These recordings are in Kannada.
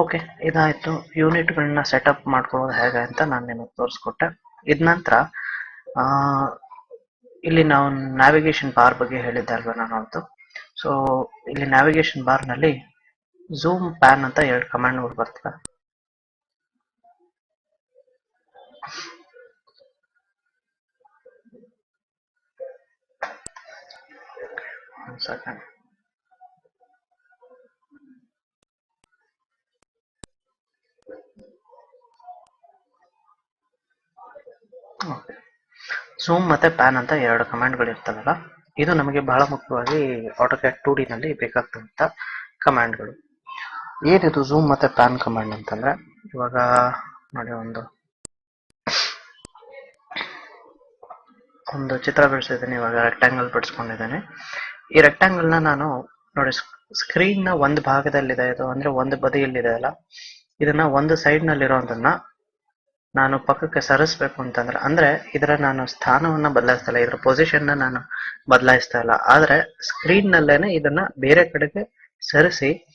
ಓಕೆ, ಇದಾಯ್ತು. ಯೂನಿಟ್ಗಳನ್ನ ಸೆಟಪ್ ಮಾಡ್ಕೊಳ್ಳೋದು ಹೇಗೆ ಅಂತ ನಾನು ನಿಮಗೆ ತೋರಿಸ್ಕೊಟ್ಟೆ. ಇದ ನಂತರ ಇಲ್ಲಿ ನಾವು ನ್ಯಾವಿಗೇಷನ್ ಬಾರ್ ಬಗ್ಗೆ ಹೇಳಿದ್ದೆ ಅಲ್ವಾ ನಾನು ಅವತ್ತು ಸೊ ಇಲ್ಲಿ ನ್ಯಾವಿಗೇಷನ್ ಬಾರ್ನಲ್ಲಿ ಝೂಮ್ ಪ್ಯಾನ್ ಅಂತ ಎರಡು ಕಮಾಂಡ್ಗಳು ಬರ್ತವೆ. ಸೆಕೆಂಡ್ ಝೂಮ್ ಮತ್ತೆ ಪ್ಯಾನ್ ಅಂತ ಎರಡು ಕಮಾಂಡ್ಗಳು ಇರ್ತವಲ್ಲ ಇದು ನಮಗೆ ಬಹಳ ಮುಖ್ಯವಾಗಿ ಆಟೋಕ್ಯಾಟ್ ಟೂ ಡಿ ನಲ್ಲಿ ಬೇಕಾಗ್ತಂತ ಕಮಾಂಡ್ಗಳು ಏನಿದು ಝೂಮ್ ಮತ್ತೆ ಪ್ಯಾನ್ ಕಮಾಂಡ್ ಅಂತಂದ್ರೆ, ಇವಾಗ ನೋಡಿ ಒಂದು. ಒಂದು ಚಿತ್ರ ಬಿಡಿಸಿದ್ದೀನಿ, ಇವಾಗ ರೆಕ್ಟ್ಯಾಂಗಲ್ ಬಿಡಿಸ್ಕೊಂಡಿದ್ದೇನೆ. ಈ ರೆಕ್ಟಾಂಗಲ್ನ ನಾನು ನೋಡಿ ಸ್ಕ್ರೀನ್ನ ಒಂದು ಭಾಗದಲ್ಲಿದೆ, ಇದು ಅಂದ್ರೆ ಒಂದು ಬದಿಯಲ್ಲಿದೆ ಅಲ್ಲ. ಇದನ್ನ ಒಂದು ಸೈಡ್ನಲ್ಲಿ ಇರೋದನ್ನ ನಾನು ಪಕ್ಕಕ್ಕೆ ಸರಿಸ್ಬೇಕು ಅಂತಂದ್ರೆ, ಅಂದ್ರೆ ಇದರ ನಾನು ಸ್ಥಾನವನ್ನ ಬದಲಾಯಿಸ್ತಾ ಇಲ್ಲ, ಇದ್ರ ಪೊಸಿಷನ್ನ ನಾನು ಬದಲಾಯಿಸ್ತಾ ಇಲ್ಲ. ಆದ್ರೆ ಸ್ಕ್ರೀನ್ ನಲ್ಲೇನೆ ಇದನ್ನ ಬೇರೆ ಕಡೆಗೆ ಸರಿಸಿ,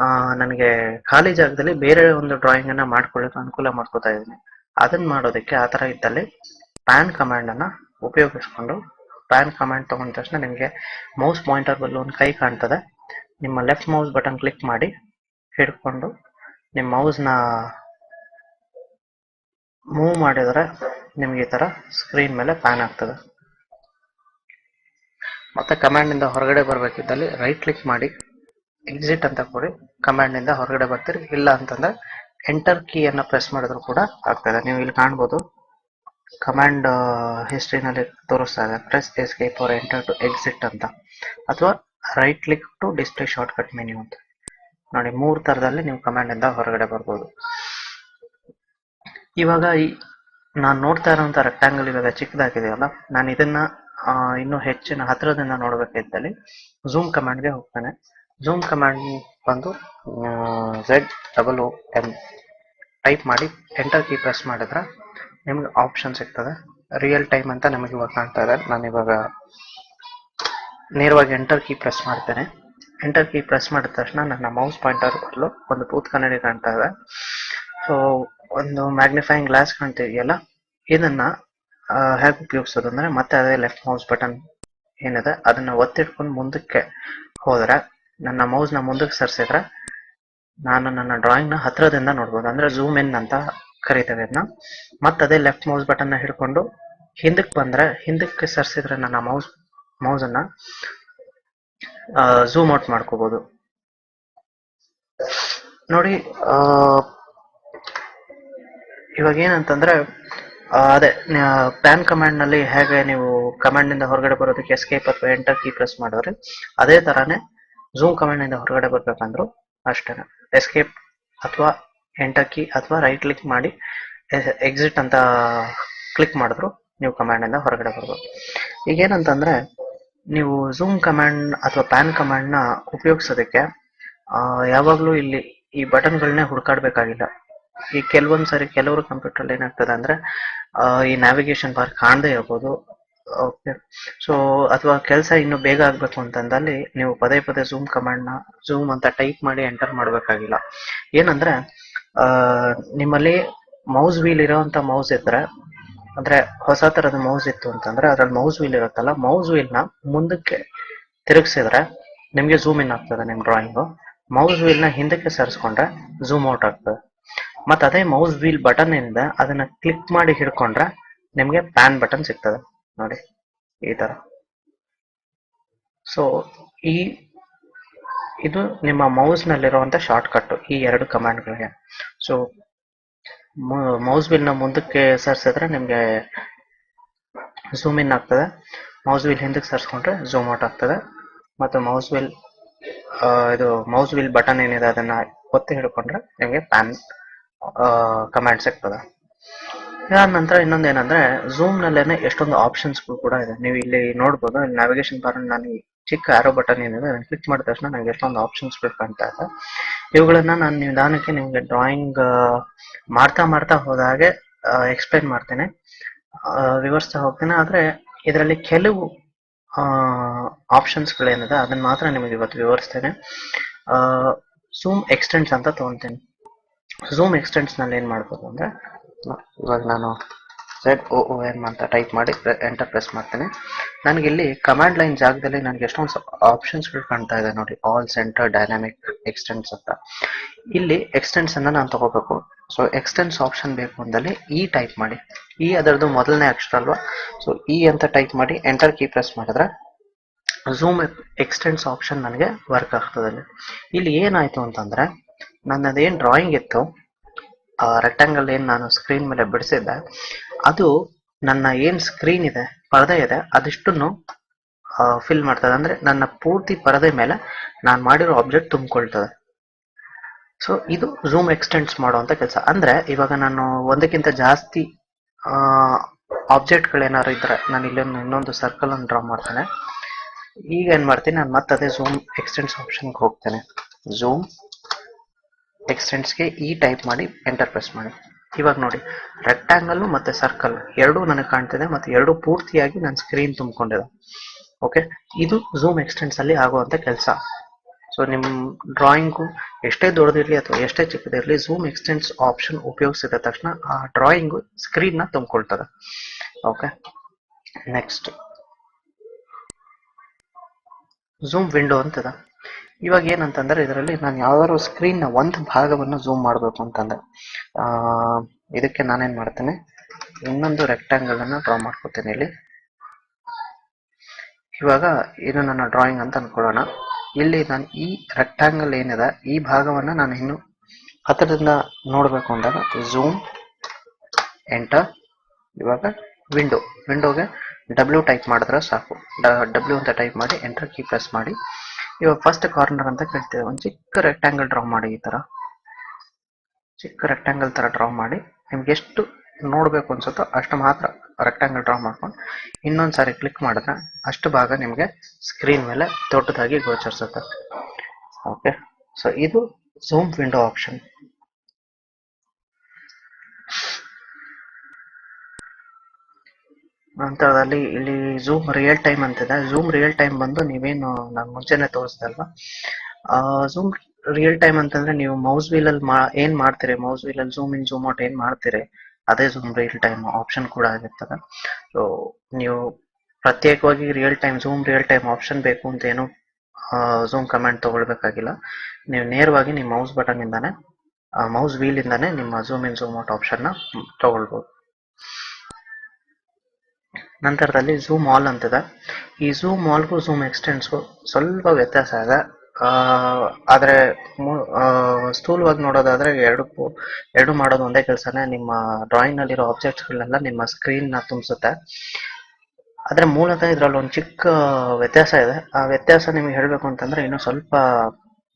ಆ, ನನಗೆ ಖಾಲಿ ಜಾಗದಲ್ಲಿ ಬೇರೆ ಒಂದು ಡ್ರಾಯಿಂಗ್ ಅನ್ನ ಮಾಡ್ಕೊಳ್ಳೋಕೆ ಅನುಕೂಲ ಮಾಡ್ಕೋತಾ ಇದ್ದೀನಿ. ಅದನ್ನ ಮಾಡೋದಕ್ಕೆ ಆ ತರ ಇದ್ದಲ್ಲಿ ಪ್ಯಾನ್ ಕಮಾಂಡ್ ಅನ್ನ ಉಪಯೋಗಿಸ್ಕೊಂಡು ಪ್ಯಾನ್ ಕಮಾಂಡ್ ತಗೊಂಡ ತಕ್ಷಣ ನಿಮಗೆ ಮೌಸ್ ಪಾಯಿಂಟರ್ ಬಲ್ಲ ಒಂದು ಕೈ ಕಾಣ್ತದೆ. ನಿಮ್ಮ ಲೆಫ್ಟ್ ಮೌಸ್ ಬಟನ್ ಕ್ಲಿಕ್ ಮಾಡಿ ಹಿಡ್ಕೊಂಡು, ನಿಮ್ಮ ಮೌಸ್ನ ಮೂವ್ ಮಾಡಿದರೆ ನಿಮಗೆ ಈ ತರ ಸ್ಕ್ರೀನ್ ಮೇಲೆ ಪ್ಯಾನ್ ಆಗ್ತದೆ. ಮತ್ತೆ ಕಮಾಂಡ್ ಇಂದ ಹೊರಗಡೆ ಬರಬೇಕಿದ್ದಲ್ಲಿ ರೈಟ್ ಕ್ಲಿಕ್ ಮಾಡಿ ಎಕ್ಸಿಟ್ ಅಂತ ಕೊಡಿ. ಕಮಾಂಡ್ ಇಂದ ಹೊರಗಡೆ ಬರ್ತೀರಿ. ಇಲ್ಲ ಅಂತಂದ್ರೆ ಎಂಟರ್ ಕೀಯನ್ನು ಪ್ರೆಸ್ ಮಾಡಿದ್ರು ಕೂಡ ಆಗ್ತದೆ. ನೀವು ಇಲ್ಲಿ ಕಾಣ್ಬೋದು. ಕಮಾಂಡ್ ಹಿಸ್ಟ್ರಿನಲ್ಲಿ ತೋರಿಸ್ತಾ ಇದೆ. Press escape for enter to exit ಅಂತ. ಅಥವಾ right click to display shortcut menu ಅಂತ. ನೋಡಿ, ಮೂರು ತರದಲ್ಲಿ ನೀವು ಕಮಾಂಡ್ ಇಂದ ಹೊರಗಡೆ ಬರ್ಬೋದು. ಇವಾಗ ನಾನು ನೋಡ್ತಾ ಇರೋಂಥ ರೆಕ್ಟಾಂಗಲ್ ಇವಾಗ ಚಿಕ್ಕದಾಗಿದೆಯಲ್ಲ, ನಾನು ಇದನ್ನ ಇನ್ನೂ ಹೆಚ್ಚಿನ ಹತ್ತಿರದಿಂದ ನೋಡಬೇಕಿದ್ದಲ್ಲಿ ಝೂಮ್ ಕಮಾಂಡ್ಗೆ ಹೋಗ್ತಾನೆ. ಝೂಮ್ ಕಮಾಂಡ್ ಬಂದು Z double O M type ಮಾಡಿ ಎಂಟರ್ ಕೀ ಪ್ರೆಸ್ ಮಾಡಿದ್ರೆ ನಿಮ್ಗೆ ಆಪ್ಷನ್ ಸಿಗ್ತದೆ. ರಿಯಲ್ ಟೈಮ್ ಅಂತ ನಮಗೆ ಇವಾಗ ಕಾಣ್ತಾ ಇದೆ. ನಾನು ಇವಾಗ ನೇರವಾಗಿ ಎಂಟರ್ ಕೀ ಪ್ರೆಸ್ ಮಾಡ್ತೇನೆ. ಎಂಟರ್ ಕೀ ಪ್ರೆಸ್ ಮಾಡಿದ ತಕ್ಷಣ ನನ್ನ ಮೌಸ್ ಪಾಯಿಂಟರ್ ಬದಲು ಒಂದು ಬೂತ್ ಕನ್ನಡಿ ಕಾಣ್ತಾ ಇದೆ. ಸೊ ಒಂದು ಮ್ಯಾಗ್ನಿಫೈಯಿಂಗ್ ಗ್ಲಾಸ್ ಕಾಣ್ತಿದೆಯಲ್ಲ ಇದನ್ನ ಹೇಗೆ ಉಪಯೋಗಿಸೋದು ಅಂದ್ರೆ ಮತ್ತೆ ಅದೇ ಲೆಫ್ಟ್ ಮೌಸ್ ಬಟನ್ ಏನಿದೆ, ಅದನ್ನ ಒತ್ತಿಟ್ಕೊಂಡು ಮುಂದಕ್ಕೆ ಹೋದ್ರೆ, ನನ್ನ ಮೌಸ್ನ ಮುಂದಕ್ಕೆ ಸರಿಸಿದ್ರೆ, ನಾನು ನನ್ನ ಡ್ರಾಯಿಂಗ್ನ ಹತ್ರದಿಂದ ನೋಡ್ಬೋದು. ಅಂದ್ರೆ ಝೂಮ್ ಇನ್ ಅಂತ ಕರಿತೇವೆ ಇದನ್ನ. ಮತ್ತೆ ಅದೇ ಲೆಫ್ಟ್ ಮೌಸ್ ಬಟನ್ನ ಹಿಡ್ಕೊಂಡು ಹಿಂದಕ್ಕೆ ಬಂದ್ರೆ, ಹಿಂದಕ್ಕೆ ಸರ್ಸಿದ್ರೆ ನನ್ನ ಮೌಸ್ ಮೌಸ್ ಅನ್ನ ಝೂಮ್ ಔಟ್ ಮಾಡ್ಕೋಬಹುದು ನೋಡಿ ಇವಾಗ ಏನಂತಂದ್ರೆ ಅದೇ ಪ್ಯಾನ್ ಕಮಾಂಡ್ನಲ್ಲಿ ಹೇಗೆ ನೀವು ಕಮಾಂಡ್ನಿಂದ ಹೊರಗಡೆ ಬರೋದಕ್ಕೆ ಎಸ್ಕೇಪ್ ಅಥವಾ ಎಂಟರ್ ಕೀ ಪ್ರೆಸ್ ಮಾಡಿದ್ರೆ ಅದೇ ತರಾನೇ ಝೂಮ್ ಕಮಾಂಡ್ನಿಂದ ಹೊರಗಡೆ ಬರ್ಬೇಕಂದ್ರು ಅಷ್ಟೇ. ಎಸ್ಕೇಪ್ ಅಥವಾ ಎಂಟರ್ ಕೀ ಅಥವಾ ರೈಟ್ ಕ್ಲಿಕ್ ಮಾಡಿ ಎಕ್ಸಿಟ್ ಅಂತ ಕ್ಲಿಕ್ ಮಾಡಿದ್ರು ನೀವು ಕಮಾಂಡ್ ಇಂದ ಹೊರಗಡೆ ಬರ್ಬೋದು. ಈಗ ಏನಂತಂದ್ರೆ ನೀವು ಝೂಮ್ ಕಮಾಂಡ್ ಅಥವಾ ಪ್ಯಾನ್ ಕಮಾಂಡ್ನ ಉಪಯೋಗಿಸೋದಕ್ಕೆ ಯಾವಾಗ್ಲೂ ಇಲ್ಲಿ ಈ ಬಟನ್ಗಳನ್ನೇ ಹುಡುಕಾಡ್ಬೇಕಾಗಿಲ್ಲ. ಈ ಕೆಲವೊಂದ್ ಸರಿ ಕೆಲವರು ಕಂಪ್ಯೂಟರ್ ಏನಾಗ್ತದೆ ಅಂದ್ರೆ ಈ ನ್ಯಾವಿಗೇಷನ್ ಬಾರ್ ಕಾಣದೇ ಇರ್ಬೋದು. ಓಕೆ ಸೊ ಅಥವಾ ಕೆಲಸ ಇನ್ನು ಬೇಗ ಆಗ್ಬೇಕು ಅಂತಂದಲ್ಲಿ ನೀವು ಪದೇ ಪದೇ ಝೂಮ್ ಕಮಾಂಡ್ನ ಝೂಮ್ ಅಂತ ಟೈಪ್ ಮಾಡಿ ಎಂಟರ್ ಮಾಡ್ಬೇಕಾಗಿಲ್ಲ. ಏನಂದ್ರೆ ನಿಮ್ಮಲ್ಲಿ ಮೌಸ್ ವೀಲ್ ಇರೋಂತ ಮೌಸ್ ಇದ್ರೆ, ಅಂದ್ರೆ ಹೊಸ ತರದ ಮೌಸ್ ಇತ್ತು ಅಂತಂದ್ರೆ ಅದ್ರಲ್ಲಿ ಮೌಸ್ ವೀಲ್ ಇರುತ್ತಲ್ಲ ಮೌಸ್ ವೀಲ್ನ ಮುಂದಕ್ಕೆ ತಿರುಗಿಸಿದ್ರೆ ನಿಮ್ಗೆ ಝೂಮ್ ಇನ್ ಆಗ್ತದೆ ನಿಮ್ ಡ್ರಾಯಿಂಗ್ ಮೌಸ್ ವೀಲ್ನ ಹಿಂದಕ್ಕೆ ಸರಿಸ್ಕೊಂಡ್ರೆ ಝೂಮ್ ಔಟ್ ಆಗ್ತದೆ. ಮತ್ತೆ ಅದೇ ಮೌಸ್ ವೀಲ್ ಬಟನ್ ಇಂದ ಅದನ್ನ ಕ್ಲಿಕ್ ಮಾಡಿ ಹಿಡ್ಕೊಂಡ್ರೆ ನಿಮಗೆ ಪ್ಯಾನ್ ಬಟನ್ ಸಿಗ್ತದೆ. ನೋಡಿ, ಈ ತರ. ಸೊ ಈ, ಇದು ನಿಮ್ಮ ಮೌಸ್ ನಲ್ಲಿರುವಂತ ಶಾರ್ಟ್ ಕಟ್ ಈ ಎರಡು ಕಮಾಂಡ್ಗಳಿಗೆ ಸೊ ಮೌಸ್ ವೀಲ್ನ ಮುಂದಕ್ಕೆ ಸರ್ಸಿದ್ರೆ ನಿಮಗೆ ಝೂಮ್ ಇನ್ ಆಗ್ತದೆ. ಮೌಸ್ ವಿಲ್ ಹಿಂದಕ್ಕೆ ಸರ್ಸ್ಕೊಂಡ್ರೆ ಝೂಮ್ ಔಟ್ ಆಗ್ತದೆ. ಮತ್ತು ಮೌಸ್ ವಿಲ್ ಇದು ಮೌಸ್ ವಿಲ್ ಬಟನ್ ಏನಿದೆ ಅದನ್ನ ಒತ್ತಿ ಹಿಡ್ಕೊಂಡ್ರೆ ನಿಮಗೆ ಪ್ಯಾನ್ ಕಮಾಂಡ್ ಸಿಗ್ತದೆ. ಇದಾದ ನಂತರ ಇನ್ನೊಂದು ಏನಂದ್ರೆ ಝೂಮ್ ನಲ್ಲೇನೆ ಎಷ್ಟೊಂದು ಆಪ್ಷನ್ಸ್ ಕೂಡ ಇದೆ. ನೀವು ಇಲ್ಲಿ ನೋಡ್ಬೋದು ನಾವಿಗೇಷನ್ ಬಾರ್ ನಾನು ಚಿಕ್ಕ ಆರೋ ಬಟನ್ ಏನಿದೆ, ಅದನ್ನು ಕ್ಲಿಕ್ ಮಾಡಿದ ತಕ್ಷಣ ನನಗೆ ಎಷ್ಟೊಂದು ಆಪ್ಷನ್ಸ್ ಕಾಣ್ತಾ ಇದೆ. ಇವುಗಳನ್ನ ನಾನು ನಿಧಾನಕ್ಕೆ ನಿಮ್ಗೆ ಡ್ರಾಯಿಂಗ್ ಮಾಡ್ತಾ ಮಾಡ್ತಾ ಹೋದಾಗೆ ಎಕ್ಸ್ಪ್ಲೈನ್ ಮಾಡ್ತೇನೆ. ವಿವರಿಸ್ತಾ ಹೋಗ್ತೇನೆ. ಆದ್ರೆ ಇದರಲ್ಲಿ ಕೆಲವು ಆಪ್ಷನ್ಸ್ ಗಳೇನಿದೆ ಅದನ್ನ ಮಾತ್ರ ನಿಮಗೆ ಇವತ್ತು ವಿವರಿಸ್ತೇನೆ. ಝೂಮ್ ಎಕ್ಸ್ಟೆಂಡ್ಸ್ ಅಂತ ತೊಗೊತೀನಿ. ಝೂಮ್ ಎಕ್ಸ್ಟೆನ್ಸ್ನಲ್ಲಿ ಏನ್ ಮಾಡ್ಬೋದು ಅಂದ್ರೆ ಇವಾಗ ನಾನು ಝೆಡ್ ಓ ಒ ಎಂ ಅಂತ ಟೈಪ್ ಮಾಡಿ ಎಂಟರ್ ಪ್ರೆಸ್ ಮಾಡ್ತೀನಿ. ನನಗೆ ಇಲ್ಲಿ ಕಮಾಂಡ್ ಲೈನ್ ಜಾಗದಲ್ಲಿ ನನಗೆ ಎಷ್ಟೊಂದು ಆಪ್ಷನ್ಸ್ಗಳು ಕಾಣ್ತಾ ಇದೆ ನೋಡಿ. ಆಲ್ ಸೆಂಟರ್ ಡೈನಾಮಿಕ್ ಎಕ್ಸ್ಟೆನ್ಸ್ ಅಂತ. ಇಲ್ಲಿ ಎಕ್ಸ್ಟೆನ್ಸ್ ಅನ್ನ ನಾನು ತಗೋಬೇಕು. ಸೊ ಎಕ್ಸ್ಟೆನ್ಸ್ ಆಪ್ಷನ್ ಬೇಕು ಅಂದಲ್ಲಿ ಇ ಟೈಪ್ ಮಾಡಿ. ಇ ಅದರದ್ದು ಮೊದಲನೇ ಅಕ್ಷರ ಅಲ್ವಾ? ಸೊ ಇ ಅಂತ ಟೈಪ್ ಮಾಡಿ ಎಂಟರ್ ಕೀ ಪ್ರೆಸ್ ಮಾಡಿದ್ರೆ ಝೂಮ್ ಎಕ್ಸ್ಟೆನ್ಸ್ ಆಪ್ಷನ್ ನನಗೆ ವರ್ಕ್ ಆಗ್ತದೆ. ಇಲ್ಲಿ ಏನಾಯ್ತು ಅಂತಂದ್ರೆ ನನ್ನದೇನು ಡ್ರಾಯಿಂಗ್ ಇತ್ತು ರೆಕ್ಟಾಂಗಲ್ ಏನು ನಾನು ಸ್ಕ್ರೀನ್ ಮೇಲೆ ಬಿಡಿಸಿದ್ದೆ, ಅದು ನನ್ನ ಏನು ಸ್ಕ್ರೀನ್ ಇದೆ, ಪರದೆ ಇದೆ, ಅದಿಷ್ಟನ್ನು ಫಿಲ್ ಮಾಡ್ತದೆ. ಅಂದ್ರೆ ನನ್ನ ಪೂರ್ತಿ ಪರದೆ ಮೇಲೆ ನಾನು ಮಾಡಿರೋ ಆಬ್ಜೆಕ್ಟ್ ತುಂಬಿಕೊಳ್ತದೆ. ಸೊ ಇದು ಝೂಮ್ ಎಕ್ಸ್ಟೆಂಡ್ಸ್ ಮಾಡುವಂತ ಕೆಲಸ. ಅಂದ್ರೆ, ಇವಾಗ ನಾನು ಒಂದಕ್ಕಿಂತ ಜಾಸ್ತಿ ಆಬ್ಜೆಕ್ಟ್ಗಳೇನಾದ್ರು ಇದ್ರೆ ನಾನು ಇಲ್ಲೊಂದು, ಇನ್ನೊಂದು ಸರ್ಕಲ್ ಅನ್ನು ಡ್ರಾ ಮಾಡ್ತೇನೆ. ಈಗ ಏನ್ ಮಾಡ್ತೀನಿ, ನಾನು ಮತ್ತೆ ಅದೇ ಝೂಮ್ ಎಕ್ಸ್ಟೆಂಡ್ಸ್ ಆಪ್ಷನ್ಗೆ ಹೋಗ್ತೇನೆ. ಝೂಮ್ ಎಕ್ಸ್ಟೆಂಡ್ಸ್ಗೆ ಈ ಟೈಪ್ ಮಾಡಿ ಎಂಟರ್ ಪ್ರೆಸ್ ಮಾಡಿ. ಇವಾಗ ನೋಡಿ ರೆಕ್ಟಾಂಗಲ್ ಮತ್ತೆ ಸರ್ಕಲ್ ಎರಡೂ ನನಗೆ ಕಾಣ್ತಿದೆ ಮತ್ತೆ ಎರಡು ಪೂರ್ತಿಯಾಗಿ ನನ್ನ ಸ್ಕ್ರೀನ್ ತುಂಬಿಕೊಂಡಿದೆ. ಓಕೆ ಇದು ಝೂಮ್ ಎಕ್ಸ್ಟೆಂಟ್ಸ್ ಅಲ್ಲಿ ಆಗುವಂತ ಕೆಲಸ. ಸೊ ನಿಮ್ಮ ಡ್ರಾಯಿಂಗು ಎಷ್ಟೇ ದೊಡ್ಡದಿರಲಿ ಅಥವಾ ಎಷ್ಟೇ ಚಿಕ್ಕದಿರಲಿ ಝೂಮ್ ಎಕ್ಸ್ಟೆಂಡ್ಸ್ ಆಪ್ಷನ್ ಉಪಯೋಗಿಸಿದ ತಕ್ಷಣ ಆ ಡ್ರಾಯಿಂಗು ಸ್ಕ್ರೀನ್ನ ತುಂಬಿಕೊಳ್ತದೆ. ಓಕೆ ನೆಕ್ಸ್ಟ್ ಝೂಮ್ ವಿಂಡೋ ಅಂತದ. ಇವಾಗ ಏನಂತಂದ್ರೆ ಇದರಲ್ಲಿ ನಾನು ಯಾವ್ದಾದ್ರು ಸ್ಕ್ರೀನ್ನ ಒಂದು ಭಾಗವನ್ನು ಝೂಮ್ ಮಾಡಬೇಕು ಅಂತಂದ್ರೆ ಇದಕ್ಕೆ ನಾನೇನ್ ಮಾಡ್ತೇನೆ, ಇನ್ನೊಂದು ರೆಕ್ಟಾಂಗಲ್ ಅನ್ನ ಡ್ರಾ ಮಾಡ್ಕೋತೇನೆ ಇಲ್ಲಿ. ಇವಾಗ ಇದು ನನ್ನ ಡ್ರಾಯಿಂಗ್ ಅಂತ ಅನ್ಕೊಳ್ಳೋಣ. ಇಲ್ಲಿ ನಾನು ಈ ರೆಕ್ಟಾಂಗಲ್ ಏನಿದೆ, ಈ ಭಾಗವನ್ನ ನಾನು ಇನ್ನು ಹತ್ತಿರದಿಂದ ನೋಡ್ಬೇಕು ಅಂದಾಗ ಝೂಮ್ ಎಂಟರ್ ಇವಾಗ ವಿಂಡೋ ವಿಂಡೋಗೆ ಡಬ್ಲ್ಯೂ ಟೈಪ್ ಮಾಡಿದ್ರೆ ಸಾಕು. ಡಬ್ಲ್ಯೂ ಅಂತ ಟೈಪ್ ಮಾಡಿ ಎಂಟರ್ ಕೀ ಪ್ರೆಸ್ ಮಾಡಿ. ಇವಾಗ ಫಸ್ಟ್ ಕಾರ್ನರ್ ಅಂತ ಕೇಳ್ತೇವೆ ಒಂದು ಚಿಕ್ಕ ರೆಕ್ಟಾಂಗಲ್ ಡ್ರಾ ಮಾಡಿ ಈ ತರ. ಚಿಕ್ಕ ರೆಕ್ಟಾಂಗಲ್ ತರ ಡ್ರಾ ಮಾಡಿ. ನಿಮ್ಗೆ ಎಷ್ಟು ನೋಡಬೇಕು ಅನ್ಸುತ್ತೋ ಅಷ್ಟು ಮಾತ್ರ ರೆಕ್ಟಾಂಗಲ್ ಡ್ರಾ ಮಾಡ್ಕೊಂಡು ಇನ್ನೊಂದು ಸಾರಿ ಕ್ಲಿಕ್ ಮಾಡಿದ್ರೆ ಅಷ್ಟು ಭಾಗ ನಿಮಗೆ ಸ್ಕ್ರೀನ್ ಮೇಲೆ ದೊಡ್ಡದಾಗಿ ಗೋಚರಿಸುತ್ತೆ. ಓಕೆ ಸೊ ಇದು ಝೂಮ್ ವಿಂಡೋ ಆಪ್ಷನ್ ನಂತರದಲ್ಲಿ ಇಲ್ಲಿ ಝೂಮ್ ರಿಯಲ್ ಟೈಮ್ ಅಂತಿದೆ. ಝೂಮ್ ರಿಯಲ್ ಟೈಮ್ ಬಂದು ನೀವೇನು ನಾನು ಮುಂಚೆನೆ ತೋರಿಸ್ದೆ ಅಲ್ವಾ? ಝೂಮ್ ರಿಯಲ್ ಟೈಮ್ ಅಂತಂದ್ರೆ ನೀವು ಮೌಸ್ ವೀಲ್ ಅಲ್ಲಿ ಏನ್ ಮಾಡ್ತೀರಿ? ಮೌಸ್ ವೀಲ್ ಅಲ್ಲಿ ಝೂಮ್ ಇನ್ ಝೂಮ್ ಔಟ್ ಏನ್ ಮಾಡ್ತೀರಿ? ಅದೇ ಝೂಮ್ ರಿಯಲ್ ಟೈಮ್ ಆಪ್ಷನ್ ಕೂಡ ಆಗಿರ್ತದೆ. ಸೊ ನೀವು ಪ್ರತ್ಯೇಕವಾಗಿ real time zoom real time option ಬೇಕು ಅಂತ ಏನು ಝೂಮ್ ಕಮಾಂಡ್ ತಗೊಳ್ಬೇಕಾಗಿಲ್ಲ. ನೀವು ನೇರವಾಗಿ ನಿಮ್ಮ ಮೌಸ್ ಬಟನ್ ಇಂದಾನೆ ಮೌಸ್ ವೀಲ್ ಇಂದಾನೆ ನಿಮ್ಮ ಝೂಮ್ ಇನ್ ಝೂಮ್ ಔಟ್ ಆಪ್ಷನ್ನ ತಗೊಳ್ಬಹುದು ನಂತರದಲ್ಲಿ ಝೂಮ್ ಆಲ್ ಅಂತಿದೆ. ಈ ಝೂಮ್ ಆಲ್ಗೂ ಝೂಮ್ ಎಕ್ಸ್ಟೆಂಡ್ಸ್ಗೂ ಸ್ವಲ್ಪ ವ್ಯತ್ಯಾಸ ಇದೆ ಆದ್ರೆ ಸ್ಥೂಲವಾಗಿ ನೋಡೋದಾದ್ರೆ ಎರಡು ಎರಡು ಮಾಡೋದು ಒಂದೇ ಕೆಲಸನೇ ನಿಮ್ಮ ಡ್ರಾಯಿಂಗ್ ನಲ್ಲಿರೋ ಆಬ್ಜೆಕ್ಟ್ಸ್ಗಳನ್ನೆಲ್ಲ ನಿಮ್ಮ ಸ್ಕ್ರೀನ್ನ ತುಂಬಿಸುತ್ತೆ. ಆದರೆ ಮೂಲತಃ ಇದರಲ್ಲಿ ಒಂದು ಚಿಕ್ಕ ವ್ಯತ್ಯಾಸ ಇದೆ. ಆ ವ್ಯತ್ಯಾಸ ನಿಮಗೆ ಹೇಳಬೇಕು ಅಂತಂದ್ರೆ ಇನ್ನು ಸ್ವಲ್ಪ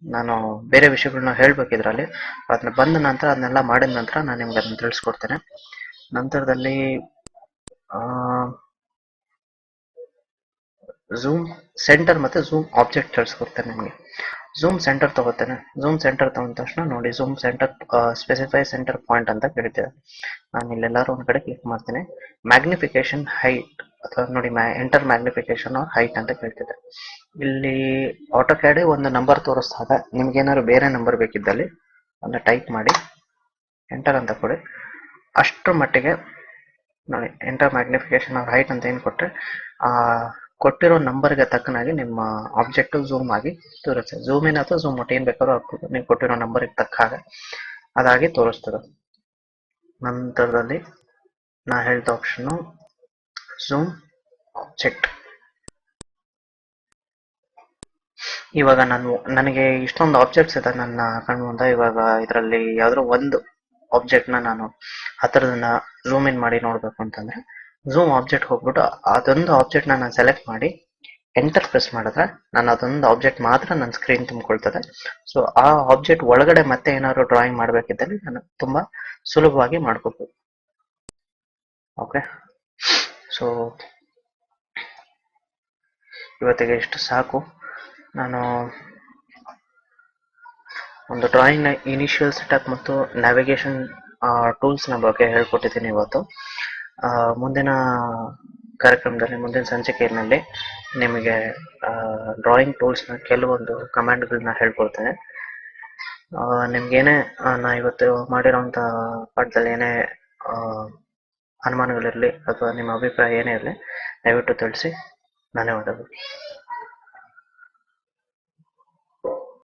ನಾನು ಬೇರೆ ವಿಷಯಗಳನ್ನ ಹೇಳಬೇಕು ಇದರಲ್ಲಿ. ಅದನ್ನ ಬಂದ ನಂತರ ಅದನ್ನೆಲ್ಲ ಮಾಡಿದ ನಂತರ ನಾನು ನಿಮ್ಗೆ ಅದನ್ನ ತಿಳಿಸ್ಕೊಡ್ತೇನೆ. ನಂತರದಲ್ಲಿ, ಆ ಝೂಮ್ ಸೆಂಟರ್ ಮತ್ತೆ ಝೂಮ್ ಆಬ್ಜೆಕ್ಟ್ ತಿಳಿಸ್ಕೊಡ್ತೇನೆ ನಿಮಗೆ. ಝೂಮ್ ಸೆಂಟರ್ ತಗೋತೇನೆ. ಝೂಮ್ ಸೆಂಟರ್ ತಗೊಂಡ ತಕ್ಷಣ ನೋಡಿ zoom centre specify centre point ಅಂತ ಕೇಳ್ತೇವೆ ನಾನು ಇಲ್ಲೆಲ್ಲಾರು ಒಂದ್ ಕಡೆ ಕ್ಲಿಕ್ ಮಾಡ್ತೀನಿ. ಮ್ಯಾಗ್ನಿಫಿಕೇಶನ್ ಹೈಟ್ ಅಥವಾ ನೋಡಿ ಎಂಟರ್ ಮ್ಯಾಗ್ನಿಫಿಕೇಶನ್ ಹೈಟ್ ಅಂತ ಕೇಳ್ತಿದೆ. ಇಲ್ಲಿ ಆಟೋ ಕ್ಯಾಡೆ ಒಂದು ನಂಬರ್ ತೋರಿಸ್ದಾಗ ನಿಮ್ಗೆ ಏನಾದ್ರು ಬೇರೆ ನಂಬರ್ ಬೇಕಿದ್ದಲ್ಲಿ ಅದನ್ನ ಟೈಪ್ ಮಾಡಿ ಎಂಟರ್ ಅಂತ ಕೊಡಿ. ಅಷ್ಟರ ಮಟ್ಟಿಗೆ ನೋಡಿ ಎಂಟರ್ ಮ್ಯಾಗ್ನಿಫಿಕೇಶನ್ ಆರ್ ಹೈಟ್ ಅಂತ ಏನು ಕೊಟ್ಟರೆ ಕೊಟ್ಟಿರೋ ನಂಬರ್ಗೆ ತಕ್ಕನಾಗಿ ನಿಮ್ಮ ಆಬ್ಜೆಕ್ಟ್ ಝೂಮ್ ಆಗಿ ತೋರಿಸ್ತದೆ. ಝೂಮ್ ಇನ್ ಅಥವಾ ಝೂಮ್ ಔಟ್ ಏನ್ ಬೇಕಾದ್ರೂ ಹಾಕ್ಬೋದು. ನೀವು ಕೊಟ್ಟಿರೋ ನಂಬರ್ಗೆ ತಕ್ಕ ಹಾಗೆ ಅದಾಗಿ ತೋರಿಸ್ತದೆ. ನಂತರದಲ್ಲಿ ನಾ ಹೇಳಿದ ಆಪ್ಷನ್ ಝೂಮ್ ಆಬ್ಜೆಕ್ಟ್ ಇವಾಗ ನಾನು, ನನಗೆ ಇಷ್ಟೊಂದು ಆಬ್ಜೆಕ್ಟ್ಸ್ ಇದೆ ನನ್ನ ಕಣ್ಣು ಮುಂದೆ. ಇವಾಗ ಇದರಲ್ಲಿ ಯಾವ್ದಾದ್ರು ಒಂದು ಆಬ್ಜೆಕ್ಟ್ನ ನಾನು ಹತ್ತಿರದನ್ನ ಝೂಮ್ ಇನ್ ಮಾಡಿ ನೋಡಬೇಕು ಅಂತಂದ್ರೆ ಝೂಮ್ ಆಬ್ಜೆಕ್ಟ್ ಹೋಗ್ಬಿಟ್ಟು ಅದೊಂದು ಆಬ್ಜೆಕ್ಟ್ ನಾನು ಸೆಲೆಕ್ಟ್ ಮಾಡಿ ಎಂಟರ್ ಪ್ರೆಸ್ ಮಾಡಿದ್ರೆ ನಾನು ಅದೊಂದು ಆಬ್ಜೆಕ್ಟ್ ಮಾತ್ರ ನನ್ನ ಸ್ಕ್ರೀನ್ ತುಂಬಿಕೊಳ್ತದೆ. ಸೊ ಆ ಆಬ್ಜೆಕ್ಟ್ ಒಳಗಡೆ ಮತ್ತೆ ಏನಾದ್ರು ಡ್ರಾಯಿಂಗ್ ಮಾಡಬೇಕಿದ್ದಲ್ಲಿ ನಾನು ತುಂಬಾ ಸುಲಭವಾಗಿ ಮಾಡ್ಕೋಬಹುದು ಓಕೆ ಸೊ ಇವತ್ತಿಗೆ ಇಷ್ಟು ಸಾಕು. ನಾನು ಒಂದು ಡ್ರಾಯಿಂಗ್ನ ಇನಿಷಿಯಲ್ ಸೆಟಪ್ ಮತ್ತು ನ್ಯಾವಿಗೇಷನ್ ಟೂಲ್ಸ್ನ ಬಗ್ಗೆ ಹೇಳ್ಕೊಟ್ಟಿದ್ದೀನಿ ಇವತ್ತು. ಮುಂದಿನ ಕಾರ್ಯಕ್ರಮದಲ್ಲಿ, ಮುಂದಿನ ಸಂಚಿಕೆಯಲ್ಲಿ ನಿಮಗೆ ಡ್ರಾಯಿಂಗ್ ಟೂಲ್ಸ್ನ ಕೆಲವೊಂದು ಕಮಾಂಡ್ಗಳನ್ನ ಹೇಳ್ಕೊಡ್ತೇನೆ. ನಿಮ್ಗೇನೇ ನಾ ಇವತ್ತು ಮಾಡಿರೋಂಥ ಪಾಠದಲ್ಲಿ ಏನೇ ಅನುಮಾನಗಳಿರಲಿ ಅಥವಾ ನಿಮ್ಮ ಅಭಿಪ್ರಾಯ ಏನೇ ಇರಲಿ, ದಯವಿಟ್ಟು ತಿಳಿಸಿ. ಧನ್ಯವಾದಗಳು.